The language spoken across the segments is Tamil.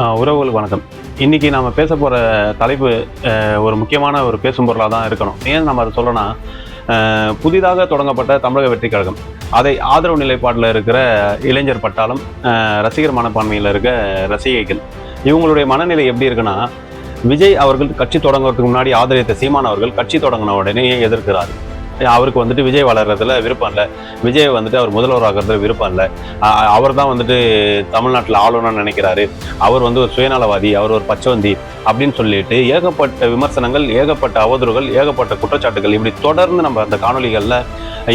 உறவுகள் உறவுகளுக்கு வணக்கம். இன்னைக்கு நாம் பேச போகிற தலைப்பு ஒரு முக்கியமான ஒரு பேசும் பொருளாக தான் இருக்கணும். ஏன் நம்ம அதை சொல்லணும்னா புதிதாக தொடங்கப்பட்ட தமிழக வெற்றி கழகம். அதை ஆதரவு நிலைப்பாட்டில் இருக்கிற இளைஞர் பட்டாளம் ரசிகர் மனப்பான்மையில் இருக்க ரசிகைகள் இவங்களுடைய மனநிலை எப்படி இருக்குன்னா விஜய் அவர்கள் கட்சி தொடங்குறதுக்கு முன்னாடி ஆதரித்த சீமான் அவர்கள் கட்சி தொடங்கின உடனே எதிர்க்கிறார். அவருக்கு வந்துட்டு விஜய் வளர்றதுல விருப்பம் இல்லை. விஜய் வந்துட்டு அவர் முதல்வர் ஆகிறதுல விருப்பம் இல்லை. அவர் தான் வந்துட்டு தமிழ்நாட்டில் ஆளுநர் நினைக்கிறாரு. அவர் வந்து ஒரு சுயநலவாதி அவர் ஒரு பச்சவந்தி அப்படின்னு சொல்லிட்டு ஏகப்பட்ட விமர்சனங்கள் ஏகப்பட்ட அவதூறுகள் ஏகப்பட்ட குற்றச்சாட்டுகள் இப்படி தொடர்ந்து நம்ம அந்த காணொலிகளில்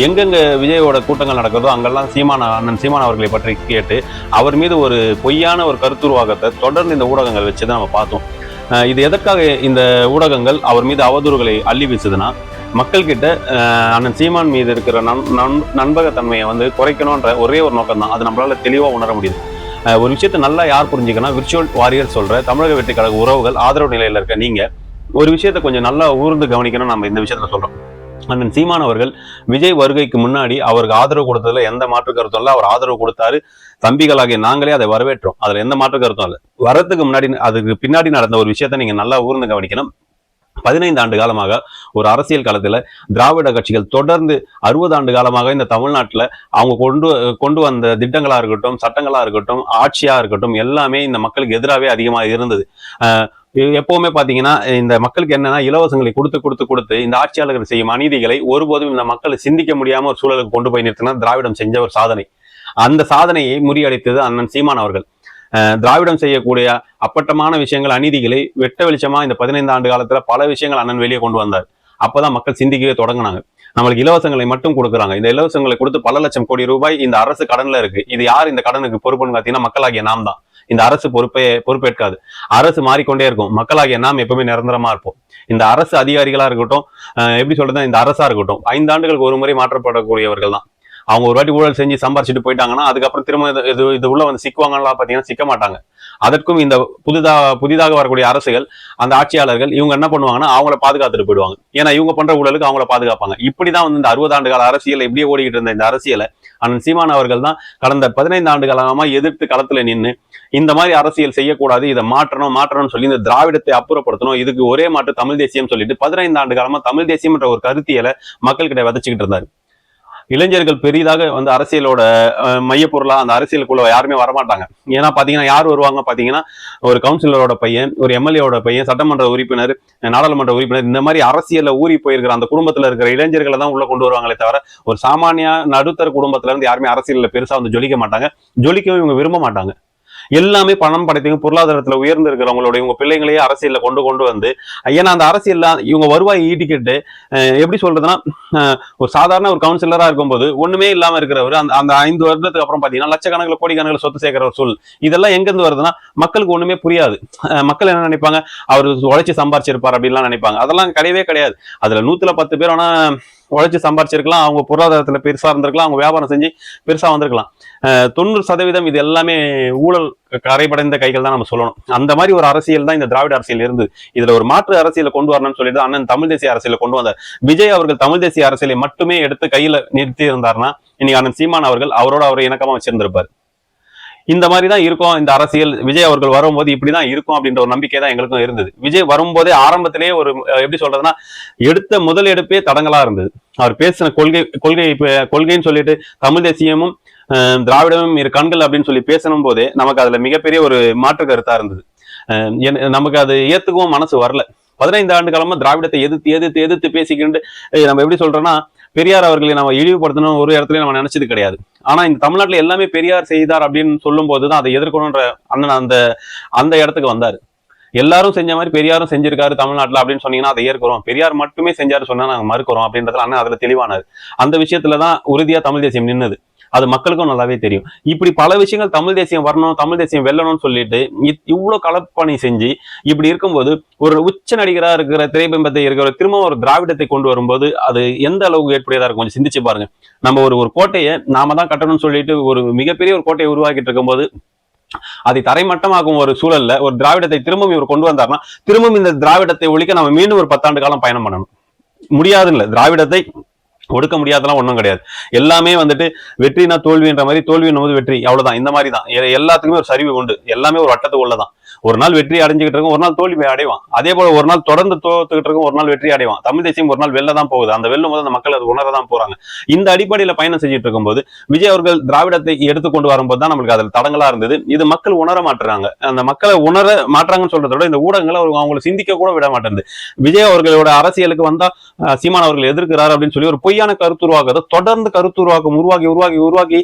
எங்கெங்கே விஜயோட கூட்டங்கள் நடக்கிறதோ அங்கெல்லாம் சீமான அண்ணன் சீமான் அவர்களை பற்றி கேட்டு அவர் மீது ஒரு பொய்யான ஒரு கருத்துருவாகத்தை தொடர்ந்து இந்த ஊடகங்கள் வச்சு தான் நம்ம பார்த்தோம். இது எதற்காக இந்த ஊடகங்கள் அவர் மீது அவதூறுகளை அள்ளி வீசுதுன்னா மக்கள்கிட்ட அண்ணன் சீமான் மீது இருக்கிற நன் நண்பகத்தன்மையை வந்து குறைக்கணுன்ற ஒரே ஒரு நோக்கம் தான் அது நம்மளால தெளிவாக உணர முடியுது. ஒரு விஷயத்தை நல்லா யார் புரிஞ்சுக்கணும் விர்ச்சுவல் வாரியர் சொல்ற தமிழக வெற்றி கழக உறவுகள் ஆதரவு நிலையில இருக்க நீங்க ஒரு விஷயத்தை கொஞ்சம் நல்லா ஊர்ந்து கவனிக்கணும் நம்ம இந்த விஷயத்துல சொல்றோம். அண்ணன் சீமான் அவர்கள் விஜய் வருகைக்கு முன்னாடி அவருக்கு ஆதரவு கொடுத்ததுல எந்த மாற்று கருத்தும் இல்லை. அவர் ஆதரவு கொடுத்தாரு. தம்பிகளாகிய நாங்களே அதை வரவேற்றோம். அதுல எந்த மாற்று கருத்தும் இல்லை. வரத்துக்கு முன்னாடி அதுக்கு பின்னாடி நடந்த ஒரு விஷயத்த நீங்க நல்லா ஊர்ந்து கவனிக்கணும். பதினைந்து ஆண்டு காலமாக ஒரு அரசியல் காலத்தில் திராவிட கட்சிகள் தொடர்ந்து அறுபது ஆண்டு காலமாக இந்த தமிழ்நாட்டில் அவங்க கொண்டு கொண்டு வந்த திட்டங்களாக இருக்கட்டும் சட்டங்களாக இருக்கட்டும் ஆட்சியாக இருக்கட்டும் எல்லாமே இந்த மக்களுக்கு எதிராகவே அதிகமாக இருந்தது. எப்போவுமே எப்பவுமே பாத்தீங்கன்னா இந்த மக்களுக்கு என்னன்னா இலவசங்களை கொடுத்து கொடுத்து கொடுத்து இந்த ஆட்சியாளர்கள் செய்யும் அநீதிகளை ஒருபோதும் இந்த மக்கள் சிந்திக்க முடியாம ஒரு சூழலுக்கு கொண்டு போய் நிறுத்தினா திராவிடம் செஞ்ச ஒரு சாதனை. அந்த சாதனையை முறியடித்தது அண்ணன் சீமான் அவர்கள். திராவிடம் செய்யக்கூடிய அப்பட்டமான விஷயங்கள் அநீதிகளை வெட்ட வெளிச்சமா இந்த பதினைந்து ஆண்டு காலத்துல பல விஷயங்கள் அண்ணன் வெளியே கொண்டு வந்தார். அப்பதான் மக்கள் சிந்திக்கவே தொடங்கினாங்க. நம்மளுக்கு இலவசங்களை மட்டும் கொடுக்குறாங்க. இந்த இலவசங்களை கொடுத்து பல லட்சம் கோடி ரூபாய் இந்த அரசு கடன்ல இருக்கு. இது யார் இந்த கடனுக்கு பொறுப்புன்னு பார்த்தீங்கன்னா மக்களாகிய நாம் தான். இந்த அரசு பொறுப்பே பொறுப்பேற்காது. அரசு மாறிக்கொண்டே இருக்கும். மக்களாகிய நாம் எப்பவுமே நிரந்தரமா இருப்போம். இந்த அரசு அதிகாரிகளா இருக்கட்டும் எப்படி சொல்றது இந்த அரசா இருக்கட்டும். ஐந்து ஆண்டுகளுக்கு ஒரு முறை மாற்றப்படக்கூடியவர்கள் தான். அவங்க ஒரு வாட்டி ஊழல் செஞ்சு சம்பாரிச்சிட்டு போயிட்டாங்கன்னா அதுக்கப்புறம் திரும்ப இது- இது உள்ள வந்து சிக்குவாங்களா பாத்தீங்கன்னா சிக்க மாட்டாங்க. அதற்கும் இந்த புதிதாக புதிதாக வரக்கூடிய அரசுகள் அந்த ஆட்சியாளர்கள் இவங்க என்ன பண்ணுவாங்கன்னா அவங்கள பாதுகாத்துட்டு போயிடுவாங்க. ஏன்னா இவங்க பண்ற ஊழலுக்கு அவங்கள பாதுகாப்பாங்க. இப்படிதான் வந்து இந்த அறுபது ஆண்டு கால அரசியல் இப்படியே ஓடிக்கிட்டு இருந்த இந்த அரசியலை அண்ணன் சீமான் அவர்கள் தான் கடந்த பதினைந்து ஆண்டு காலமா எதிர்த்து களத்துல நின்று இந்த மாதிரி அரசியல் செய்யக்கூடாது இதை மாற்றணும் மாற்றணும்னு சொல்லி இந்த திராவிடத்தை அப்புறப்படுத்தணும் இதுக்கு ஒரே மாற்று தமிழ் தேசியம் சொல்லிட்டு பதினைந்து ஆண்டு காலமா தமிழ் தேசியம்ன்ற ஒரு கருத்தியலை மக்கள்கிட்ட விதைச்சுக்கிட்டு இருந்தாரு. இளைஞர்கள் பெரிதாக வந்து அரசியலோட மையப்பொருளாக அந்த அரசியலுக்குள்ள யாருமே வரமாட்டாங்க. ஏன்னா பார்த்தீங்கன்னா யார் வருவாங்க பார்த்தீங்கன்னா ஒரு கவுன்சிலரோட பையன் ஒரு எம்எல்ஏவோட பையன் சட்டமன்ற உறுப்பினர் நாடாளுமன்ற உறுப்பினர் இந்த மாதிரி அரசியலில் ஊறி போயிருக்கிற அந்த குடும்பத்தில் இருக்கிற இளைஞர்களை தான் உள்ள கொண்டு வருவாங்களே தவிர ஒரு சாமானிய நடுத்தர குடும்பத்துல இருந்து யாருமே அரசியலில் பெருசாக வந்து ஜொலிக்க மாட்டாங்க. ஜொலிக்கவும் இவங்க விரும்ப மாட்டாங்க. எல்லாமே பணம் படைத்தவங்க பொருளாதாரத்துல உயர்ந்து இருக்கிறவங்களோட இவங்க பிள்ளைங்களையே அரசியல்ல கொண்டு கொண்டு வந்து ஏன்னா அந்த அரசியல்ல இவங்க வருவாய் ஈட்டிக்கிட்டு எப்படி சொல்றதுன்னா ஒரு சாதாரண ஒரு கவுன்சிலரா இருக்கும்போது ஒண்ணுமே இல்லாம இருக்கிறவர் அந்த அந்த ஐந்து வருடத்துக்கு அப்புறம் பாத்தீங்கன்னா லட்சக்கணக்கில் கோடிக்கணக்கில் சொத்து சேர்க்கிற ஒரு இதெல்லாம் எங்கேருந்து வருதுன்னா மக்களுக்கு ஒண்ணுமே புரியாது. மக்கள் என்ன நினைப்பாங்க? அவர் உழைச்சி சம்பாரிச்சிருப்பார் அப்படின்லாம் நினைப்பாங்க. அதெல்லாம் கிடையவே கிடையாது. அதுல நூத்துல பத்து பேர் ஆனா உழைச்சி சம்பாரிச்சிருக்கலாம் அவங்க பொருளாதாரத்தில் பெருசாக இருந்திருக்கலாம் அவங்க வியாபாரம் செஞ்சு பெருசாக வந்திருக்கலாம். தொண்ணூறு சதவீதம் இது எல்லாமே ஊழல் கரைபடைந்த கைகள் தான் நம்ம சொல்லணும். அந்த மாதிரி ஒரு அரசியல் தான் இந்த திராவிட அரசியல் இருந்தது இதுல ஒரு மாற்று அரசியலை கொண்டு வரணும்னு சொல்லிட்டு அண்ணன் தமிழ் தேசிய அரசியலை கொண்டு வந்தார். விஜய் அவர்கள் தமிழ் தேசிய அரசியலை மட்டுமே எடுத்து கையில நிறுத்தி இருந்தார்னா இன்னைக்கு அண்ணன் சீமான் அவர்கள் அவரோட அவரை இணக்கமா வச்சிருந்திருப்பார். இந்த மாதிரி தான் இருக்கும் இந்த அரசியல். விஜய் அவர்கள் வரும்போது இப்படிதான் இருக்கும் அப்படின்ற ஒரு நம்பிக்கை தான் எங்களுக்கும் இருந்தது. விஜய் வரும்போதே ஆரம்பத்திலேயே ஒரு எப்படி சொல்றதுன்னா எடுத்த முதல் எடுப்பே தடங்களா இருந்தது. அவர் பேசின கொள்கை கொள்கை கொள்கைன்னு சொல்லிட்டு தமிழ் தேசியமும் திராவிடமும் இரு கண்கள் அப்படின்னு சொல்லி பேசணும் போதே நமக்கு அதுல மிகப்பெரிய ஒரு மாற்று கருத்தா இருந்தது. நமக்கு அது ஏத்துக்கவும் மனசு வரல. பதினைந்து ஆண்டு காலமா திராவிடத்தை எதிர்த்து எதிர்த்து எதிர்த்து பேசிக்கிட்டு நம்ம எப்படி சொல்றோம்னா பெரியார் அவர்களை நம்ம இழிவுபடுத்தணும் ஒரு இடத்துல நம்ம நினைச்சது கிடையாது. ஆனா இந்த தமிழ்நாட்டில் எல்லாமே பெரியார் செய்தார் அப்படின்னு சொல்லும் போதுதான் அதை எதிர்க்கணும்ன்ற அண்ணன் அந்த அந்த இடத்துக்கு வந்தாரு. எல்லாரும் செஞ்ச மாதிரி பெரியாரும் செஞ்சிருக்காரு தமிழ்நாட்டுல அப்படின்னு சொன்னீங்கன்னா அதை ஏற்கிறோம். பெரியார் மட்டுமே செஞ்சாரு சொன்னா நாங்கள் மறுக்கிறோம் அப்படின்றதுல அண்ணன் அதுல தெளிவானாரு. அந்த விஷயத்துல தான் உறுதியா தமிழ் தேசியம் நின்னது. அது மக்களுக்கும் நல்லாவே தெரியும். இப்படி பல விஷயங்கள் தமிழ் தேசியம் வரணும் தமிழ் தேசியம் வெல்லணும்னு சொல்லிட்டு இவ்வளவு கலப்பணி செஞ்சு இப்படி இருக்கும்போது ஒரு உச்ச நடிகரா இருக்கிற திரைபிம்பத்தை இருக்கிற திரும்ப ஒரு திராவிடத்தை கொண்டு வரும்போது அது எந்த அளவுக்கு ஏற்புடையதாக இருக்கும்? கொஞ்சம் சிந்திச்சு பாருங்க. நம்ம ஒரு ஒரு கோட்டையை நாம தான் கட்டணும்னு சொல்லிட்டு ஒரு மிகப்பெரிய ஒரு கோட்டையை உருவாக்கிட்டு இருக்கும்போது அதை தரைமட்டமாக்கும் ஒரு சூழல்ல ஒரு திராவிடத்தை திரும்பவும் இவர் கொண்டு வந்தாருன்னா திரும்பவும் இந்த திராவிடத்தை ஒழிக்க நம்ம மீண்டும் ஒரு பத்தாண்டு காலம் பயணம் பண்ணணும். முடியாது இல்ல திராவிடத்தை ஒடுக்க முடியாதெல்லாம் ஒன்றும் கிடையாது. எல்லாமே வந்துட்டு வெற்றினா தோல்வின்ற மாதிரி தோல்வின்னும் போது வெற்றி. அவ்வளோதான் இந்த மாதிரி தான் எல்லாத்துக்குமே ஒரு சரிவு உண்டு. எல்லாமே ஒரு வட்டத்துக்குள்ள தான் ஒரு நாள் வெற்றி அடைஞ்சுக்கிட்டு இருக்கும் ஒரு நாள் தோல்வி அடைவான். அதே போல ஒரு நாள் தொடர்ந்து தோத்துக்கிட்டு இருக்கும் ஒரு நாள் வெற்றி அடைவான். தமிழ் தேசியம் ஒரு நாள் வெளில தான் போகுது. அந்த வெல்லும் போது அந்த மக்கள் அது உணர தான் போறாங்க. இந்த அடிப்படையில பயணம் செஞ்சுட்டு இருக்கும்போது விஜய் அவர்கள் திராவிடத்தை எடுத்து கொண்டு வரும்போது தான் நம்மளுக்கு அதில் தடங்களா இருந்தது. இது மக்கள் உணர மாட்டுறாங்க. அந்த மக்களை உணர மாட்டாங்கன்னு சொல்றத விட இந்த ஊடகங்களை அவங்க அவங்களை சிந்திக்க கூட விட மாட்டேங்குது. விஜய் அவர்களோட அரசியலுக்கு வந்தா சீமான் அவர்கள் எதிர்க்கிறார் அப்படின்னு சொல்லி ஒரு பொய்யான கருத்துருவாக்கத்தை தொடர்ந்து கருத்துருவாக்கம் உருவாக்கி உருவாக்கி உருவாக்கி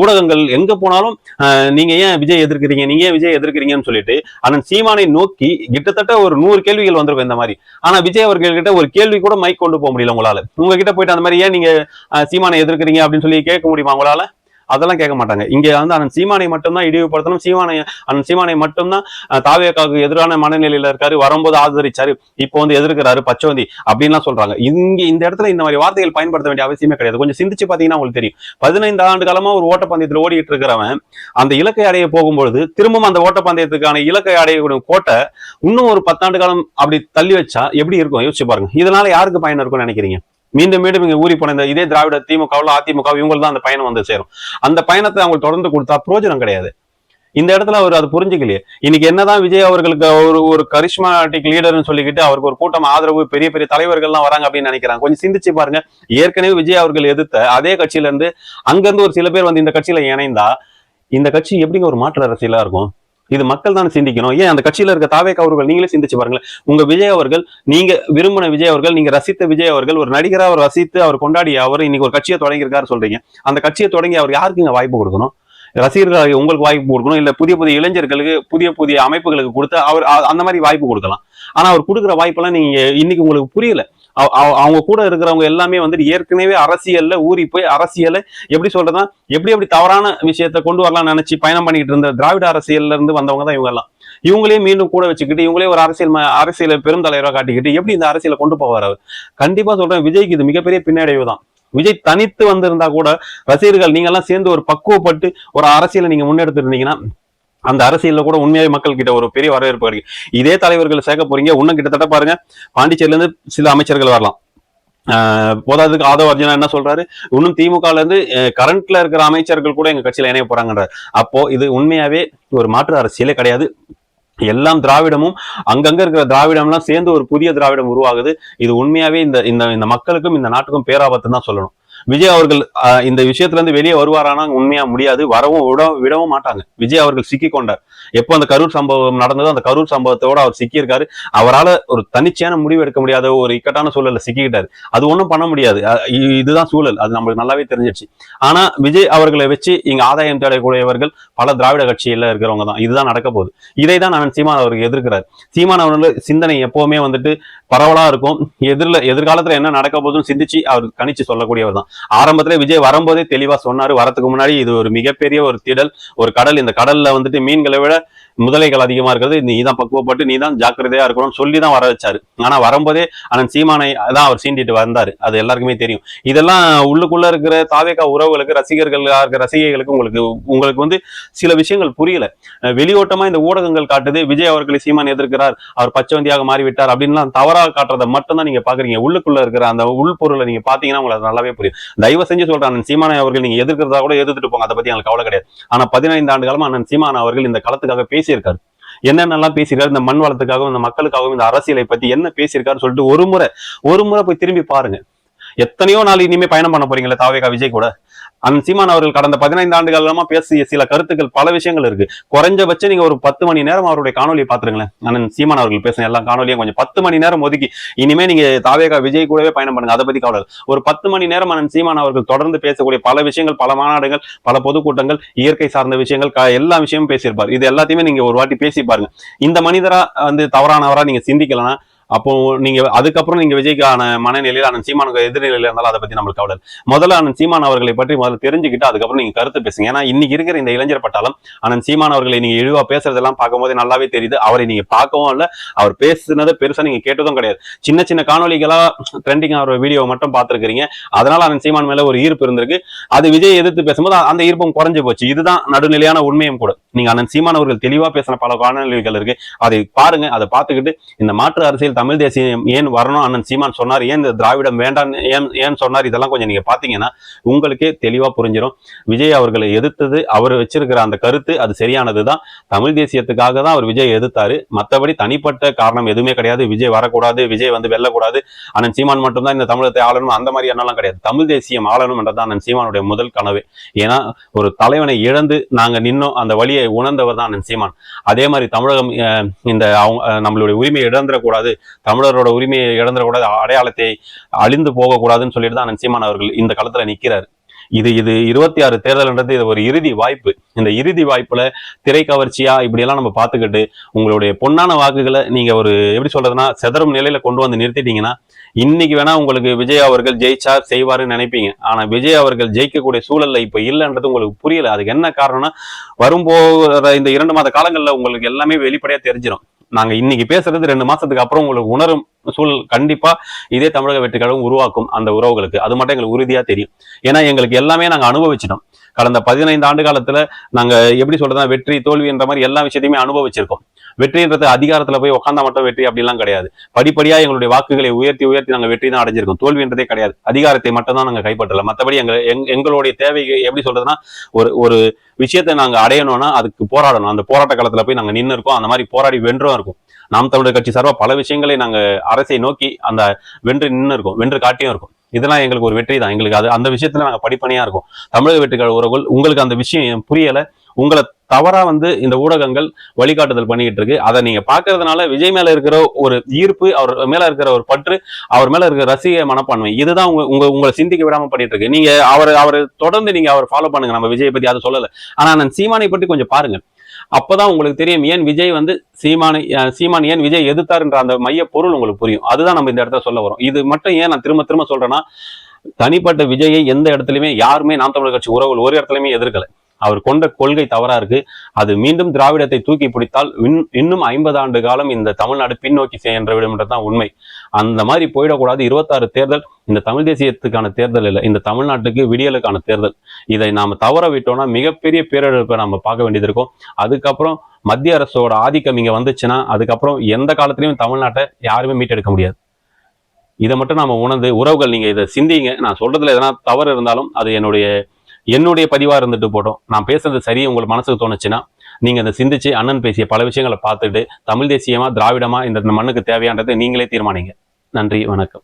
ஊடகங்கள் எங்க போனாலும் நீங்க ஏன் விஜய் எதிர்க்கிறீங்க நீங்க ஏன் விஜய் எதிர்க்கிறீங்கன்னு சொல்லிட்டு அண்ணன் சீமானை நோக்கி கிட்டத்தட்ட ஒரு நூறு கேள்விகள் வந்திருக்கும் இந்த மாதிரி. ஆனா விஜய் அவர்கள் கிட்ட ஒரு கேள்வி கூட மைக் கொண்டு போக முடியல உங்களால. உங்ககிட்ட போயிட்டு அந்த மாதிரி ஏன் நீங்க சீமானை எதிர்க்கிறீங்க அப்படின்னு சொல்லி கேட்க முடியுமா உங்களால? அதெல்லாம் கேட்க மாட்டாங்க. இங்கே வந்து அண்ணன் சீமானை மட்டும்தான் இழிவுபடுத்தணும். சீமானை அண்ணன் சீமானை மட்டும்தான் தாவேக்காவுக்கு எதிரான மனநிலையில் இருக்காரு வரும்போது ஆதரிச்சாரு இப்போ வந்து எதிர்க்கிறாரு பச்சோந்தி அப்படின்லாம் சொல்றாங்க. இங்க இந்த இடத்துல இந்த மாதிரி வார்த்தைகள் பயன்படுத்த வேண்டிய அவசியமே கிடையாது. கொஞ்சம் சிந்திச்சு பார்த்தீங்கன்னா உங்களுக்கு தெரியும். பதினைந்து ஆண்டு காலமா ஒரு ஓட்டப்பந்தயத்தில் ஓடிட்டு இருக்கிறவன் அந்த இலக்கை அடைய போகும்பொழுது திரும்பவும் அந்த ஓட்டப்பந்தயத்துக்கான இலக்கை அடையக்கூடிய கோட்டை இன்னும் ஒரு பத்தாண்டு காலம் அப்படி தள்ளி வச்சா எப்படி இருக்கும்? யோசிச்சு பாருங்க. இதனால யாருக்கு பயன் இருக்கும்னு நினைக்கிறீங்க? மீண்டும் மீண்டும் இங்க ஊறி போன இந்த இதே திராவிட திமுகவில் அதிமுக இவங்களுக்கு தான் அந்த பயணம் வந்து சேரும். அந்த பயணத்தை அவங்க தொடர்ந்து கொடுத்தா பிரயோஜனம் கிடையாது. இந்த இடத்துல அவர் அது புரிஞ்சுக்கலையே. இன்னைக்கு என்னதான் விஜய் அவர்களுக்கு ஒரு ஒரு கரிஷ்மாட்டிக் லீடர்னு சொல்லிக்கிட்டு அவருக்கு ஒரு கூட்டம் ஆதரவு பெரிய பெரிய தலைவர்கள்லாம் வராங்க அப்படின்னு நினைக்கிறாங்க. கொஞ்சம் சிந்திச்சு பாருங்க. ஏற்கனவே விஜய் அவர்கள் எதிர்த்த அதே கட்சியில இருந்து அங்கிருந்து ஒரு சில பேர் வந்து இந்த கட்சியில இணைந்தா இந்த கட்சி எப்படிங்க ஒரு மாற்று அரசியலா இருக்கும்? இது மக்கள் தான் சிந்திக்கணும். ஏன் அந்த கட்சியில இருக்க தாவேக் அவர்கள் நீங்களே சிந்திச்சு பாருங்களேன். உங்க விஜய் அவர்கள் நீங்க விரும்பின விஜய் அவர்கள் நீங்க ரசித்த விஜய் அவர்கள் ஒரு நடிகரா அவர் ரசித்து அவர் கொண்டாடிய அவர் இன்னைக்கு ஒரு கட்சியை தொடங்கியிருக்காரு சொல்றீங்க. அந்த கட்சியை தொடங்கி அவர் யாருக்குங்க வாய்ப்பு கொடுக்கணும்? ரசிகர்களாக உங்களுக்கு வாய்ப்பு கொடுக்கணும். இல்ல புதிய புதிய இளைஞர்களுக்கு புதிய புதிய அமைப்புகளுக்கு கொடுத்து அவர் அந்த மாதிரி வாய்ப்பு கொடுக்கலாம். ஆனா அவர் கொடுக்குற வாய்ப்பெல்லாம் நீங்க இன்னைக்கு உங்களுக்கு புரியல. அவங்க கூட இருக்கிறவங்க எல்லாமே வந்துட்டு ஏற்கனவே அரசியல்ல ஊறி போய் அரசியலை எப்படி சொல்றதுன்னா எப்படி எப்படி தவறான விஷயத்தை கொண்டு வரலாம்னு நினைச்சு பயணம் பண்ணிக்கிட்டு இருந்த திராவிட அரசியல்ல இருந்து வந்தவங்க தான் இவங்க எல்லாம். இவங்களே மீண்டும் கூட வச்சுக்கிட்டு இவங்களே ஒரு அரசியல் அரசியல பெரும் தலைவராக காட்டிக்கிட்டு எப்படி இந்த அரசியலை கொண்டு போவார் அவர்? கண்டிப்பா சொல்றேன் விஜய்க்கு இது மிகப்பெரிய பின்னடைவு தான். விஜய் தனித்து வந்திருந்தா கூட ரசிகர்கள் நீங்க எல்லாம் சேர்ந்து ஒரு பக்குவப்பட்டு ஒரு அரசியலை நீங்க முன்னெடுத்து இருந்தீங்கன்னா அந்த அரசியலில் கூட உண்மையாவே மக்கள் கிட்ட ஒரு பெரிய வரவேற்பு கிடைக்கும் இதே தலைவர்கள் சேர்க்க போறீங்க இன்னும் கிட்டத்தட்ட பாருங்க பாண்டிச்சேரியில இருந்து சில அமைச்சர்கள் வரலாம். ஆஹ் போதாதுக்கு ஆதவ அர்ஜுனா என்ன சொல்றாரு? இன்னும் திமுகல இருந்து கரண்ட்ல இருக்கிற அமைச்சர்கள் கூட எங்க கட்சியில இணைய போறாங்கன்றார். அப்போ இது உண்மையாவே ஒரு மாற்று அரசியலே கிடையாது. எல்லாம் திராவிடமும் அங்கங்க இருக்கிற திராவிடம்லாம் சேர்ந்து ஒரு புதிய திராவிடம் உருவாகுது. இது உண்மையாவே இந்த இந்த இந்த மக்களுக்கும் இந்த நாட்டுக்கும் பேராபத்தம் தான் சொல்லணும். விஜய் அவர்கள் இந்த விஷயத்துல இருந்து வெளியே வருவாரானா உண்மையா முடியாது. வரவும் விட விடவும் மாட்டாங்க. விஜய் அவர்கள் சிக்கி கொண்டார். எப்போ அந்த கரூர் சம்பவம் நடந்ததோ அந்த கரூர் சம்பவத்தோட அவர் சிக்கியிருக்காரு. அவரால் ஒரு தனிச்சையான முடிவு எடுக்க முடியாத ஒரு இக்கட்டான சூழல்ல சிக்கிக்கிட்டாரு. அது ஒன்றும் பண்ண முடியாது. இதுதான் சூழல். அது நம்மளுக்கு நல்லாவே தெரிஞ்சிடுச்சு. ஆனா விஜய் அவர்களை வச்சு இங்க ஆதாயம் தேடக்கூடியவர்கள் பல திராவிட கட்சியில இருக்கிறவங்க தான். இதுதான் நடக்க போகுது. இதை தான் நான் சீமான் அவருக்கு எதிர்க்கிறார். சீமான் அவர்கள் சிந்தனை எப்பவுமே வந்துட்டு பரவலா இருக்கும். எதிரில் எதிர்காலத்துல என்ன நடக்க போகுதுன்னு சிந்திச்சு அவர் கணிச்சு சொல்லக்கூடியவர் தான். ஆரம்பத்துல விஜய் வரும்போதே தெளிவா சொன்னாரு வரதுக்கு முன்னாடி இது ஒரு மிகப்பெரிய ஒரு திடல் ஒரு கடல். இந்த கடல்ல வந்துட்டு மீன்களை விட முதலைகள் அதிகமா இருக்கிறது நீ தான் பக்குவப்பட்டு நீ தான் ஜாக்கிரதையாக இருக்கணும்னு சொல்லி தான் வர வச்சாரு. ஆனால் வரும்போதே அண்ணன் சீமானை தான் அவர் சீண்டிட்டு வந்தாரு. அது எல்லாருக்குமே தெரியும். இதெல்லாம் உள்ளுக்குள்ள இருக்கிற தாவேக்கா உறவுகளுக்கு ரசிகர்களாக இருக்கிற ரசிகைகளுக்கு உங்களுக்கு உங்களுக்கு வந்து சில விஷயங்கள் புரியல. வெளியோட்டமாக வெளியோட்டமா இந்த ஊடகங்கள் காட்டுது விஜய் அவர்களை சீமான் எதிர்க்கிறார் அவர் பச்சவந்தியாக மாறிவிட்டார் அப்படின்லாம் தவறாக காட்டுறதை மட்டும்தான் நீங்கள் பார்க்குறீங்க பாக்குறீங்க. உள்ளுக்குள்ள இருக்கிற அந்த உள்பொருளை நீங்க பார்த்தீங்கன்னா உங்களுக்கு நல்லாவே புரியும். தயவு செஞ்சு சொல்றேன் அண்ணன் சீமானை அவர்கள் நீங்கள் எதிர்க்கிறதா கூட எதிர்த்துட்டு போங்க. அதை பத்தி எனக்கு கவலை கிடையாது. ஆனால் பதினைந்து ஆண்டு காலமா அண்ணன் சீமான் அவர்கள் இந்த களத்துக்காக பேசியிருக்காரு. என்னென்னலாம் பேசியிருக்காரு இந்த மண் வளத்துக்காகவும் இந்த மக்களுக்காகவும் இந்த அரசியலை பத்தி என்ன பேசியிருக்காரு சொல்லிட்டு ஒரு முறை ஒரு முறை போய் திரும்பி பாருங்க. எத்தனையோ நாள் இனிமே பயணம் பண்ண போறீங்களே தாவேகா விஜய் கூட. அண்ணன் சீமான் அவர்கள் கடந்த பதினைந்து ஆண்டுகாலமா பேசிய சில கருத்துக்கள் பல விஷயங்கள் இருக்கு. குறைஞ்சபட்சம் நீங்க ஒரு பத்து மணி நேரம் அவருடைய காணொலியை பாத்துருங்களேன் அண்ணன் சீமான் அவர்கள் பேசின எல்லா காணொலியும் கொஞ்சம் பத்து மணி நேரம் ஒதுக்கி இனிமே நீங்க தாவேகா விஜய் கூடவே பயணம் பண்ணுங்க. அதை பத்தி கவலை ஒரு பத்து மணி நேரம் அண்ணன் சீமான் அவர்கள் தொடர்ந்து பேசக்கூடிய பல விஷயங்கள் பல மாநாடுகள் பல பொதுக்கூட்டங்கள் இயற்கை சார்ந்த விஷயங்கள் க- எல்லா விஷயமும் பேசியிருப்பார். இது எல்லாத்தையுமே நீங்க ஒரு வாட்டி பேசி பாருங்க. இந்த மனிதரா வந்து தவறானவரா நீங்க சிந்திக்கலன்னா அப்போ நீங்க அதுக்கப்புறம் நீங்க விஜய்க்கான மனநிலையில் அண்ணன் சீமானுக்கு எதிர்நிலையில இருந்தாலும் அதை பத்தி நம்மளுக்கு கவலை முதல்ல அண்ணன் சீமான் அவர்களை பற்றி முதல்ல தெரிஞ்சுக்கிட்டு அதுக்கப்புறம் நீங்க கருத்து பேசுங்க. ஏன்னா இன்னைக்கு இருக்கிற இந்த இளைஞர் பட்டாலும் அண்ணன் சீமான் அவர்களை நீங்க இழிவா பேசுறதெல்லாம் பார்க்கும்போது நல்லாவே தெரியுது. அவரை நீங்க பார்க்கவும் இல்லை அவர் பேசுனதை பெருசா நீங்க கேட்டதும் கிடையாது. சின்ன சின்ன காணொலிகளா ட்ரெண்டிங் ஆகிற வீடியோ மட்டும் பார்த்துருக்கீங்க அதனால அண்ணன் சீமான் மேல ஒரு ஈர்ப்பு இருந்திருக்கு. அது விஜய் எதிர்த்து பேசும்போது அந்த ஈர்ப்பும் குறைஞ்சு போச்சு. இதுதான் நடுநிலையான உண்மையும் கூட. நீங்க அண்ணன் சீமான் அவர்கள் தெளிவா பேசின பல காணொலிகள் இருக்கு. அதை பாருங்க அதை பார்த்துக்கிட்டு இந்த மாற்று அரசியல் தமிழ் தேசியம் ஏன் வரணும்? அண்ணன் சீமான் சொன்னார். ஏன் இந்த திராவிடம் வேண்டாம்? ஏன் ஏன் சொன்னார்? இதெல்லாம் கொஞ்சம் நீங்கள் பார்த்தீங்கன்னா உங்களுக்கே தெளிவாக புரிஞ்சிடும் விஜய் அவர்களை எதிர்த்தது அவர் வச்சிருக்கிற அந்த கருத்து அது சரியானது தான் தமிழ் தேசியத்துக்காக தான் அவர் விஜய் எதிர்த்தாரு. மற்றபடி தனிப்பட்ட காரணம் எதுவுமே கிடையாது. விஜய் வரக்கூடாது விஜய் வந்து வெல்லக்கூடாது. அண்ணன் சீமான் மட்டும்தான் இந்த தமிழகத்தை ஆளணும். அந்த மாதிரி எண்ணம்லாம் கிடையாது. தமிழ் தேசியம் ஆளணும் என்றதான் அண்ணன் சீமானுடைய முதல் கனவு. ஏன்னா ஒரு தலைவனை இழந்து நாங்கள் நின்னோம். அந்த வழியை உணர்ந்தவர் தான் அண்ணன் சீமான். அதே மாதிரி தமிழகம் இந்த அவங்க நம்மளுடைய உரிமையை இழந்துடக்கூடாது. தமிழரோட உரிமையை இழந்துடக்கூடாது அடையாளத்தை அழிந்து போகக்கூடாதுன்னு சொல்லிட்டு தான் சீமான் அவர்கள் இந்த களத்துல நிற்கிறார் இது இது இருபத்தி ஆறு தேர்தல்ன்றது இது ஒரு இறுதி வாய்ப்பு. இந்த இறுதி வாய்ப்புல திரை கவர்ச்சியா இப்படியெல்லாம் நம்ம பார்த்துக்கிட்டு உங்களுடைய பொன்னான வாக்குகளை நீங்க ஒரு எப்படி சொல்றதுன்னா செதறும் நிலையில கொண்டு வந்து நிறுத்திட்டீங்கன்னா இன்னைக்கு வேணா உங்களுக்கு விஜய் அவர்கள் ஜெயிச்சார் செய்வாருன்னு நினைப்பீங்க. ஆனா விஜய் அவர்கள் ஜெயிக்கக்கூடிய சூழல்ல இப்ப இல்லைன்றது உங்களுக்கு புரியல. அதுக்கு என்ன காரணம்னா வரும்போகிற இந்த இரண்டு மாத காலங்கள்ல உங்களுக்கு எல்லாமே வெளிப்படையா தெரிஞ்சிடும் நாங்க இன்னைக்கு பேசுறது ரெண்டு மாசத்துக்கு அப்புறம் உங்களுக்கு உணரும் சூழல் கண்டிப்பா இதே தமிழக வெற்றிகளும் உருவாக்கும் அந்த உறவுகளுக்கு. அது மட்டும் எங்களுக்கு உறுதியா தெரியும். ஏன்னா எங்களுக்கு எல்லாமே நாங்க அனுபவிச்சிட்டோம். கடந்த பதினைந்து ஆண்டு காலத்துல நாங்க எப்படி சொல்றதுன்னா வெற்றி தோல்வின்ற மாதிரி எல்லா விஷயத்தையுமே அனுபவிச்சிருக்கோம். வெற்றின்றது அதிகாரத்துல போய் உட்காந்தா மட்டும் வெற்றி அப்படிலாம் கிடையாது. படிப்படியா எங்களுடைய வாக்குகளை உயர்த்தி உயர்த்தி நாங்க வெற்றி தான் அடைஞ்சிருக்கோம். தோல்வின்றதே கிடையாது. அதிகாரத்தை மட்டும் தான் நாங்க கைப்பற்றல. மற்றபடி எங்க எங்களுடைய தேவை எப்படி சொல்றதுன்னா ஒரு ஒரு விஷயத்தை நாங்க அடையணும்னா அதுக்கு போராடணும். அந்த போராட்ட காலத்துல போய் நாங்க நின்று இருக்கோம். அந்த மாதிரி போராடி வென்றும் இருக்கும். நாம் தமிழர் கட்சி சார்பா பல விஷயங்களை நாங்க அரசை நோக்கி அந்த வென்று நின்று இருக்கோம். வென்று காட்டியும் இருக்கும். இதெல்லாம் எங்களுக்கு ஒரு வெற்றி தான். எங்களுக்கு அது அந்த விஷயத்துல நாங்க படிப்பணியா இருக்கோம். தமிழக வெற்றிகள் உறவுகள் உங்களுக்கு அந்த விஷயம் புரியல உங்களை தவறா வந்து இந்த ஊடகங்கள் வழிகாட்டுதல் பண்ணிக்கிட்டு இருக்கு. அதை நீங்க பாக்குறதுனால விஜய் மேல இருக்கிற ஒரு ஈர்ப்பு அவர் மேல இருக்கிற ஒரு பற்று அவர் மேல இருக்கிற ரசிக மனப்பான்மை இதுதான் உங்க உங்க உங்களை சிந்திக்க விடாம பண்ணிட்டு இருக்கு. நீங்க அவர் அவர் தொடர்ந்து நீங்க அவர் ஃபாலோ பண்ணுங்க. நம்ம விஜய் பத்தி அதை சொல்லல. ஆனா நான் சீமானை பற்றி கொஞ்சம் பாருங்க. அப்பதான் உங்களுக்கு தெரியும் ஏன் விஜய் வந்து சீமானை சீமான் ஏன் விஜய் எதிர்த்தாருன்ற அந்த மைய பொருள் உங்களுக்கு புரியும். அதுதான் நம்ம இந்த இடத்துல சொல்ல வரோம். இது மட்டும் ஏன் நான் திரும்ப திரும்ப சொல்றேன்னா தனிப்பட்ட விஜயை எந்த இடத்துலயுமே யாருமே நாம் தமிழர் கட்சி உறவுகள் ஒரு இடத்துலயுமே எதிர்க்கலை. அவர் கொண்ட கொள்கை தவறா இருக்கு. அது மீண்டும் திராவிடத்தை தூக்கி பிடித்தால் இன்- இன்னும் ஐம்பது ஆண்டு காலம் இந்த தமிழ்நாடு பின்னோக்கி சென்ற விடும்ன்றதுதான் உண்மை. அந்த மாதிரி போயிடக்கூடாது. இருபத்தாறு தேர்தல் இந்த தமிழ் தேசியத்துக்கான தேர்தல் இல்லை இந்த தமிழ்நாட்டுக்கு விடியலுக்கான தேர்தல். இதை நாம் தவற விட்டோம்னா மிகப்பெரிய பேரிழப்பை நம்ம பார்க்க வேண்டியது இருக்கும். அதுக்கப்புறம் மத்திய அரசோட ஆதிக்கம் இங்கே வந்துச்சுன்னா அதுக்கப்புறம் எந்த காலத்திலையும் தமிழ்நாட்டை யாருமே மீட்டெடுக்க முடியாது. இதை மட்டும் நாம் உணர்ந்து உறவுகள் நீங்கள் இதை சிந்திங்க. நான் சொல்றதுல எதனா தவறு இருந்தாலும் அது என்னுடைய என்னுடைய பதிவா இருந்துட்டு போட்டோம். நான் பேசுறது சரி உங்களுக்கு மனசுக்கு தோணுச்சுன்னா நீங்க அதை சிந்திச்சு அண்ணன் பேசிய பல விஷயங்களை பார்த்துட்டு தமிழ் தேசியமா திராவிடமா இந்த மண்ணுக்கு தேவையானதை நீங்களே தீர்மானிங்க. நன்றி வணக்கம்.